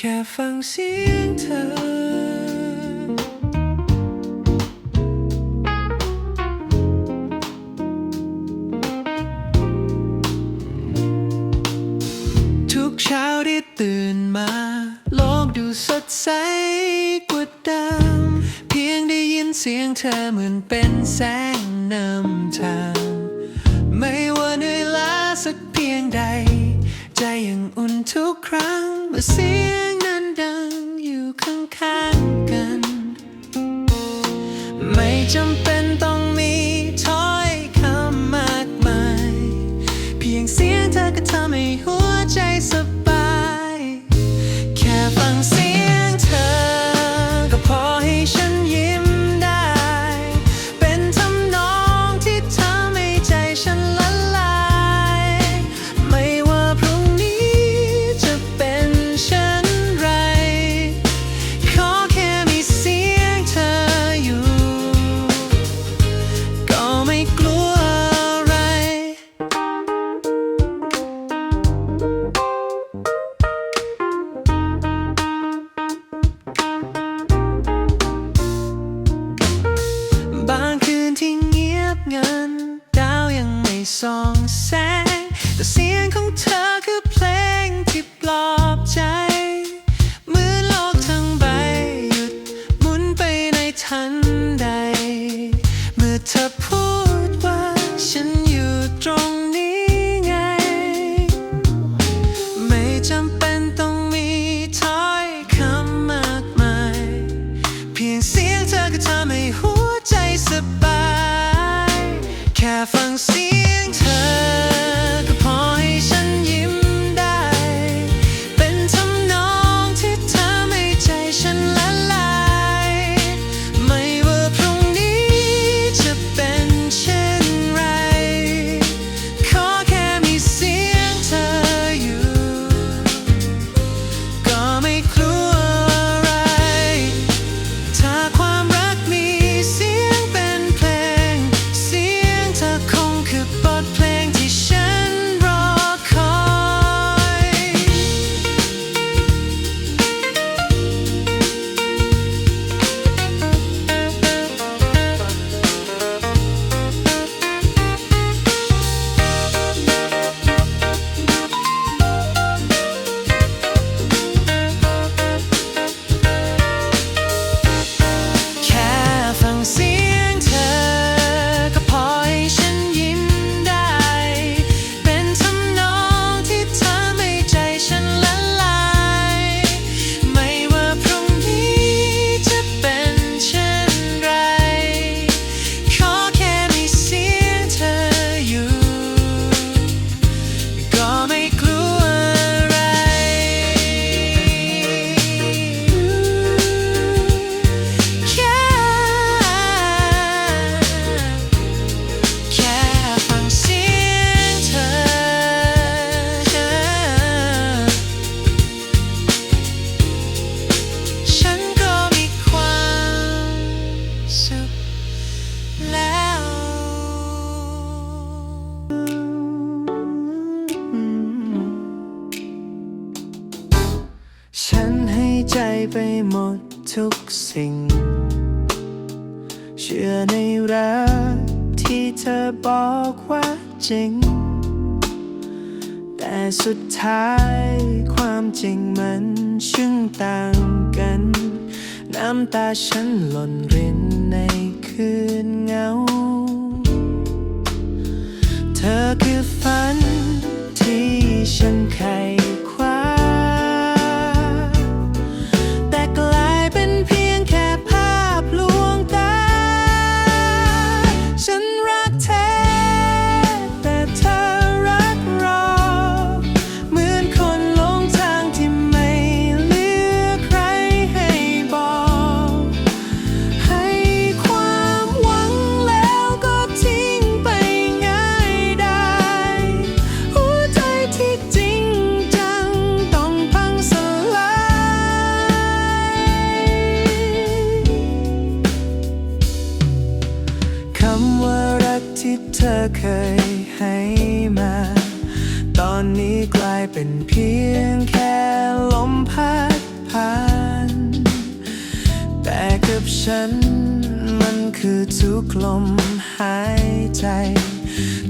แค่ฟังเสียงเธอทุกเช้าที่ตื่นมา โลกดูสดใสกว่าเดิมเพียงได้ยินเสียงเธอเหมือนเป็นแสงนำทาง ไม่ว่าเหนื่อยล้าสักเพียงใด ใจยังอุ่นทุกครั้งเมื่อเสียง ฉันให้ใจไปหมดทุกสิ่ง เชื่อในรักที่เธอบอกว่าจริง แต่สุดท้ายความจริงมันช่างต่างกัน น้ำตาฉันหล่นริน คืนเงา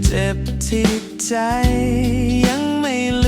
เจ็บที่ใจยังไม่ลืม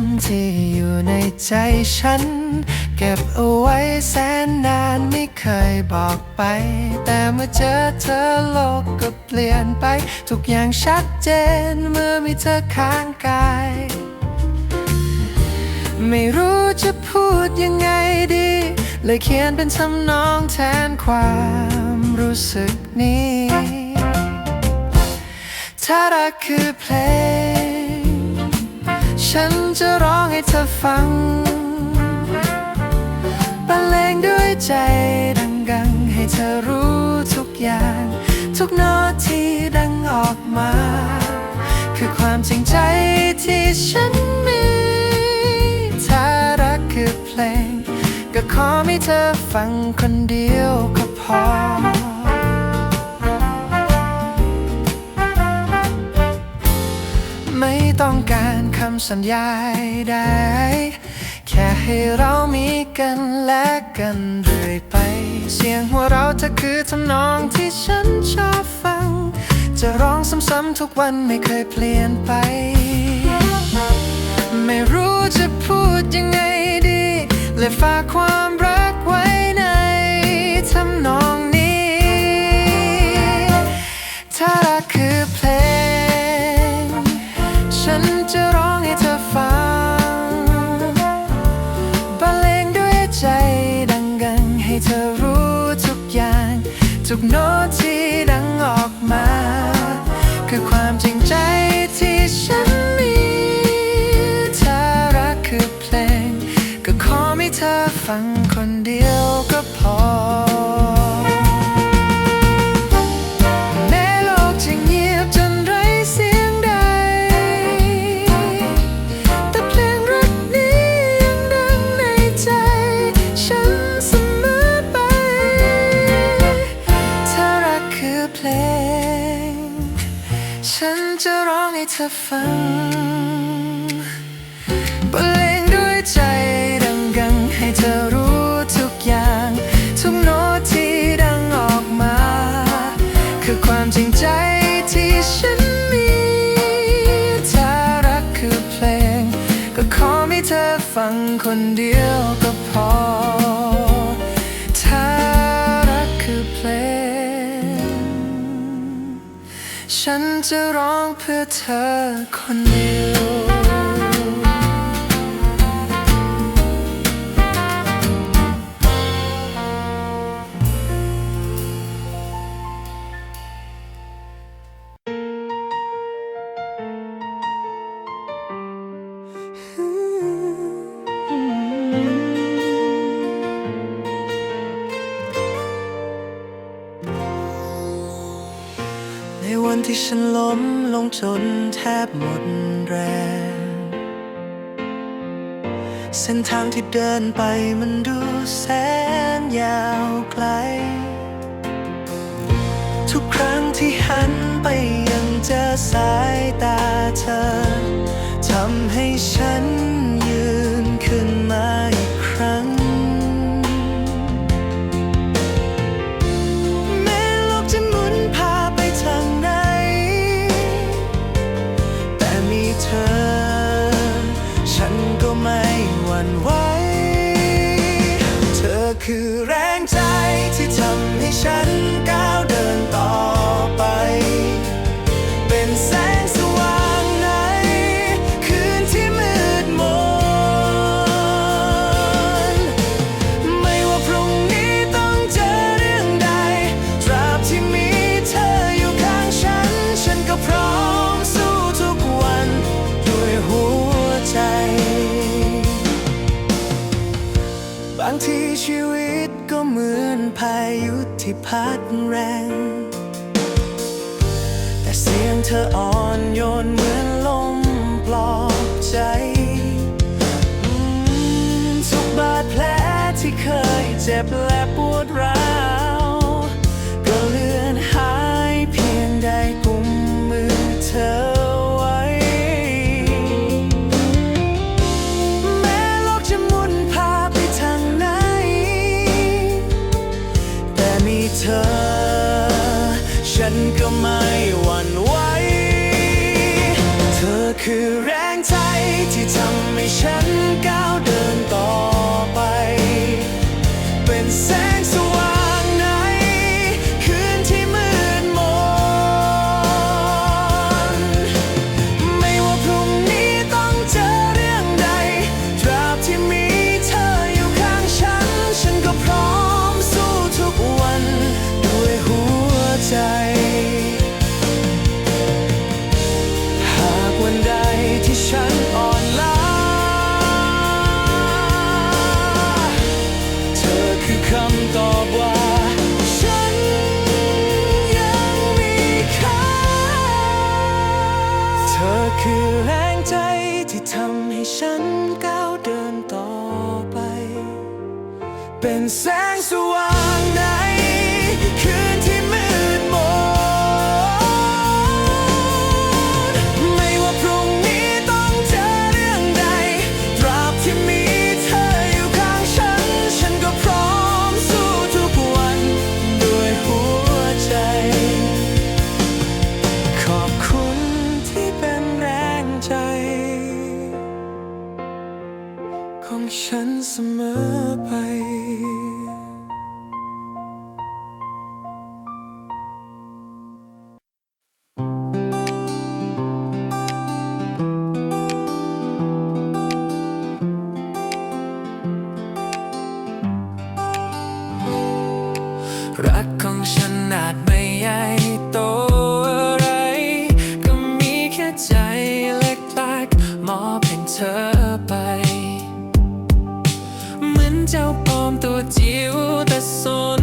ำที่อยู่ในใจฉัน เก็บเอาไว้แสนนานไม่เคยบอกไป แต่เมื่อเจอเธอโลกก็เปลี่ยนไป ทุกอย่างชัดเจนเมื่อมีเธอข้างกาย ไม่รู้จะพูดยังไงดี เลยเขียนเป็นทำนองแทนความรู้สึกนี้ถ้ารักคือเพลง ฉันจะร้องให้เธอฟังบรรเลงด้วยใจดังกังให้เธอรู้ทุกอย่าง ทุกโน้ตที่ดังออกมา คือความจริงใจที่ฉันมี ถ้ารักคือเพลง ก็ขอให้เธอฟังคนเดียวก็พอำสัญญาไดแค่ให้เรามีกันและกันเรื่อยไป เสียงหัวเราะเธอคือทำนองที่ฉันชอบฟัง จะร้องซ้ำๆทุกวันไม่เคยเปลี่ยนไป ไม่รู้จะพูดยังไงดี เลยฝากความรัก คือความจริงใจ นจะร้ จะร้องเพื่อเธอคนเดียว จนแทบหมดแรง เส้นทางที่เดินไปมันดูแสนยาวไกล ทุกครั้งที่หันไปยังเจอสายตาเธอทำให้ฉัน ที่ชีวิตก็เหมือนพายุที่พัดแรง แต่เสียงเธออ่อนโยนเหมือนลมปลอบใจ ทุกบาดแผลที่เคยเจ็บและปวดร้าว คือแรงใจที่ทำให้ฉันก้าวเดินต่อ Pensé en su voz. feel the song.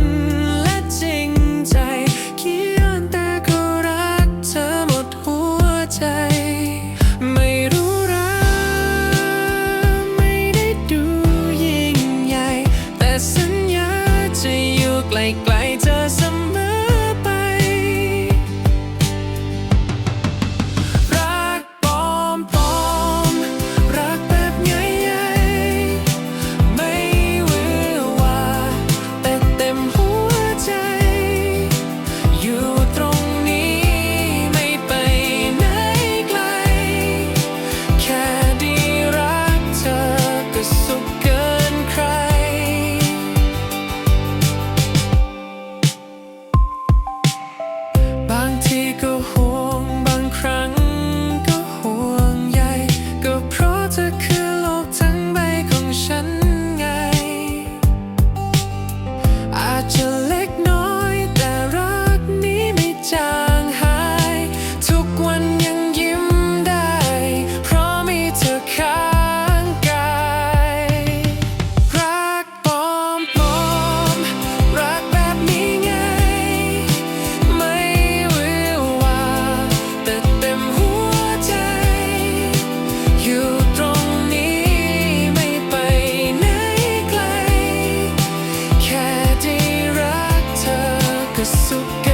Suka